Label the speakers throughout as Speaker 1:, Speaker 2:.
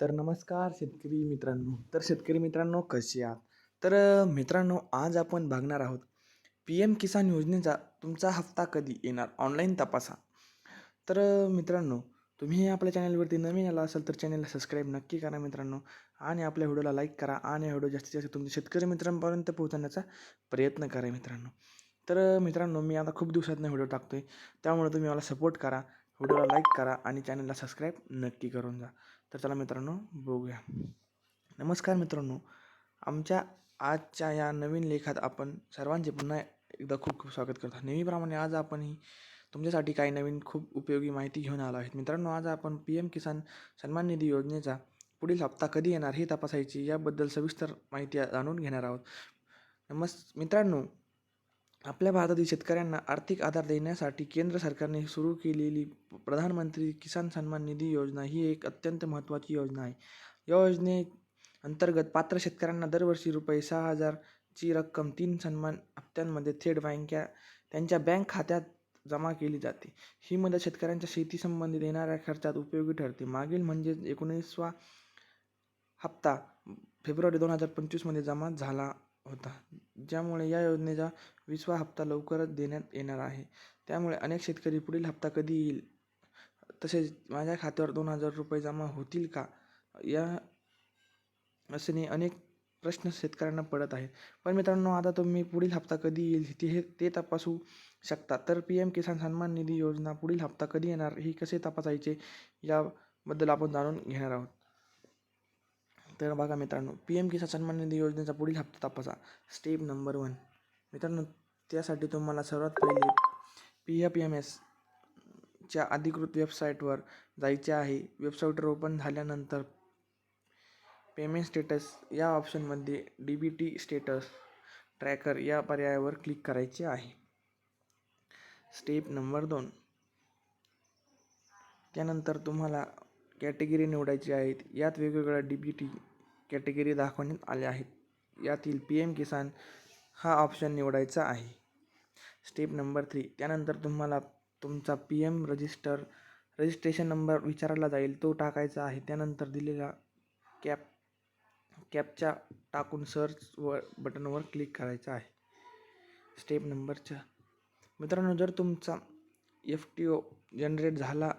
Speaker 1: तर नमस्कार शेतकरी मित्रांनो. तर शेतकरी मित्रांनो कसे आहात? तर मित्रांनो आज आपण बघणार आहोत पी एम किसान योजनेचा तुमचा हप्ता कधी येणार? ऑनलाईन तपासा. तर मित्रांनो तुम्ही आपल्या चॅनलवरती नवीन आला असाल तर चॅनलला सबस्क्राईब नक्की करा मित्रांनो आणि आपल्या व्हिडिओला लाईक करा आणि व्हिडिओ जास्तीत जास्त तुमच्या शेतकरी मित्रांपर्यंत पोहोचवण्याचा प्रयत्न करा मित्रांनो. तर मित्रांनो मी आता खूप दिवसातनं व्हिडिओ टाकतो आहे त्यामुळे तुम्ही मला सपोर्ट करा. व्हिडिओला लाईक करा आणि चॅनलला सबस्क्राईब नक्की करून जा. तर चला मित्रांनो बघूया. नमस्कार मित्रांनो आमच्या आजच्या या नवीन लेखात आपण सर्वांचे पुन्हा एकदा खूप खूप स्वागत करतो नेहमीप्रमाणे आज आपण ही तुमच्यासाठी काही नवीन खूप उपयोगी माहिती घेऊन आलो आहेत. मित्रांनो आज आपण पी एम किसान सन्मान निधी योजनेचा पुढील हप्ता कधी येणार हे तपासायची याबद्दल सविस्तर माहिती जाणून घेणार आहोत. नमस् मित्रांनो आपल्या भारतातील शेतकऱ्यांना आर्थिक आधार देण्यासाठी केंद्र सरकारने सुरू केलेली प्रधानमंत्री किसान सन्मान निधी योजना ही एक अत्यंत महत्त्वाची योजना आहे. या योजने अंतर्गत पात्र शेतकऱ्यांना दरवर्षी रुपये सहा हजारची रक्कम तीन सन्मान हप्त्यांमध्ये थेट बँक्या त्यांच्या बँक खात्यात जमा केली जाते. ही मदत शेतकऱ्यांच्या शेतीसंबंधी येणाऱ्या खर्चात उपयोगी ठरते. मागील म्हणजे एकोणीसवा हप्ता फेब्रुवारी दोन हजार पंचवीसमध्ये जमा झाला होता ज्यामुळे या योजनेचा विसवा हप्ता लवकरच देण्यात येणार आहे. त्यामुळे अनेक शेतकरी पुढील हप्ता कधी येईल? तसेच माझ्या खात्यावर दोन हजार रुपये जमा होतील का? या असणे अनेक प्रश्न शेतकऱ्यांना पडत आहेत. पण मित्रांनो आता तुम्ही पुढील हप्ता कधी येईल ते हे ते तपासू शकता. तर पी एम किसान सन्मान निधी योजना पुढील हप्ता कधी येणार हे कसे तपासायचे याबद्दल आपण जाणून घेणार आहोत. तर बघा मित्रांनो पी एम किसान सन्मान निधी योजनेचा पुढील हप्ता तपासा. Step number one. मित्रांनो त्यासाठी तुम्हाला सर्वात पहिले पी एफ एम एस च्या अधिकृत वेबसाईटवर जायचे आहे. वेबसाईटवर ओपन झाल्यानंतर पेमेंट स्टेटस या ऑप्शनमध्ये D B T status tracker या पर्यायावर क्लिक करायचे आहे. स्टेप नंबर दोन. त्यानंतर तुम्हाला कॅटेगरी निवडायची आहेत. यात वेगवेगळ्या डी बी टी कॅटेगरी दाखवण्यात आल्या आहेत. यातील पी एम किसान हा ऑप्शन निवडायचा आहे. Step number three. त्यानंतर तुम्हाला तुमचा P M register registration number विचारला जाईल. तो टाकायचा आहे. त्यानंतर दिलेला कॅप कॅपच्या टाकून सर्च व बटनवर क्लिक करायचं आहे. स्टेप नंबर चार. मित्रांनो जर तुमचा एफ टी ओ जनरेट झाला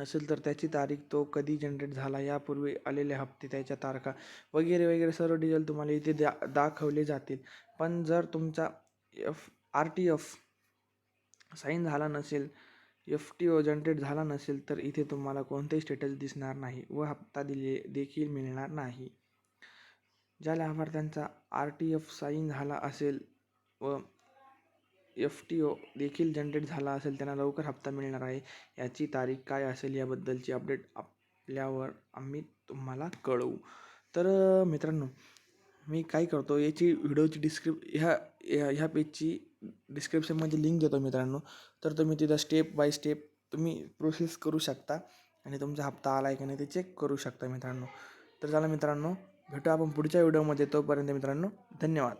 Speaker 1: असेल तर त्याची तारीख तो कधी जनरेट झाला यापूर्वी आलेले हप्ते त्याच्या तारखा वगैरे वगैरे सर्व डिटेल तुम्हाला इथे द्या दाखवले जातील. पण जर तुमचा F R T F sign झाला नसेल एफ टी ओ जनरेट झाला नसेल तर इथे तुम्हाला कोणतेही स्टेटस दिसणार नाही व हप्ता दिले देखील मिळणार नाही. ज्या लाभार्थ्यांचा आर टी एफ साईन झाला असेल व एफ टी ओ देखील जनरेट झाला असेल त्यांना लवकर हप्ता मिळणार आहे. याची तारीख काय असेल याबद्दलची अपडेट आपल्यावर आम्ही तुम्हाला कळवू. तर मित्रांनो मी काय करतो याची व्हिडिओची डिस्क्रिप ह्या ह्या ह्या पेजची डिस्क्रिप्शनमध्ये लिंक देतो मित्रांनो. तर तुम्ही तिथं स्टेप बाय स्टेप तुम्ही प्रोसेस करू शकता आणि तुमचा हप्ता आला आहे की नाही ते चेक करू शकता मित्रांनो. तर चला मित्रांनो भेटू आपण पुढच्या व्हिडिओमध्ये. तोपर्यंत मित्रांनो धन्यवाद.